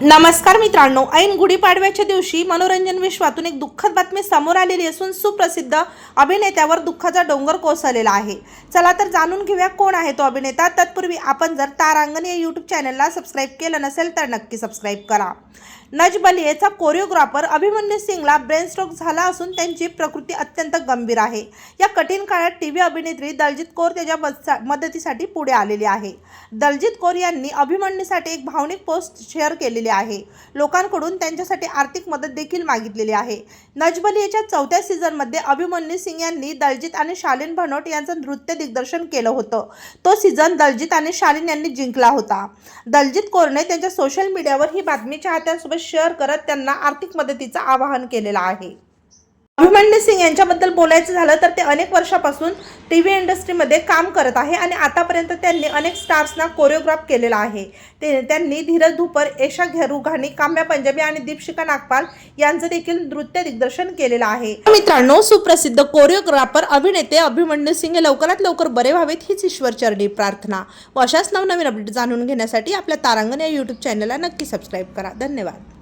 नमस्कार मित्रांनो ऐन गुढीपाडव्याच्या दिवशी मनोरंजन विश्वातून एक दुःखद बातमी समोर आलेली असून सुप्रसिद्ध अभिनेत्यावर दुःखाचा डोंगर कोसळलेला आहे. चला तर जाणून घेऊया कोण आहे तो अभिनेता. तत्पूर्वी आपण जर तारांगण या यूट्यूब चॅनलला सबस्क्राईब केलं नसेल तर नक्की सबस्क्राईब करा. नज बलियेचा choreographer Abhimanyu Singla brain stroke झाला असून त्यांची प्रकृती अत्यंत गंभीर आहे. या कठीण काळात टी व्ही अभिनेत्री दलजित कौर त्याच्या मदतीसाठी पुढे आलेली आहे. दलजीत कौर यांनी अभिमन्यूसाठी एक भावनिक पोस्ट शेअर केलेली आहे. लोकांकडून त्यांच्यासाठी आर्थिक मदत देखील मागितलेली आहे. नजबलियाच्या चौथ्या सीझनमध्ये अभिमन्यू सिंग यांनी दलजीत आणि शालीन भनोट यांचं नृत्य दिग्दर्शन केलं होतं. तो सीझन दलजीत आणि शालीन यांनी जिंकला होता. दलजीत कौरने त्यांच्या सोशल मीडियावर ही बातमी चाहत्यांसोबत शेअर करत त्यांना आर्थिक मदतीचं आवाहन केलेलं आहे. अभिमन्यू सिंग यांच्याबद्दल बोलायचं झालं तर ते अनेक वर्षापासून टी व्ही इंडस्ट्रीमध्ये काम करत आहे आणि आतापर्यंत त्यांनी अनेक स्टार्सना कोरिओग्राफ केलेला आहे. ते त्यांनी धीरज धुपर एशा घेरुघाणी काम्या पंजाबी आणि दीपशिका नागपाल यांचं देखील नृत्य दिग्दर्शन केलेलं आहे. मित्रांनो सुप्रसिद्ध कोरिओग्राफर अभिनेते अभिमन्यू सिंग हे लवकरात लवकर बरे व्हावेत हीच ईश्वरचरणी प्रार्थना. व अशाच नवनवीन अपडेट जाणून घेण्यासाठी आपल्या तारांगण या यूट्यूब चॅनलला नक्की सबस्क्राईब करा. धन्यवाद.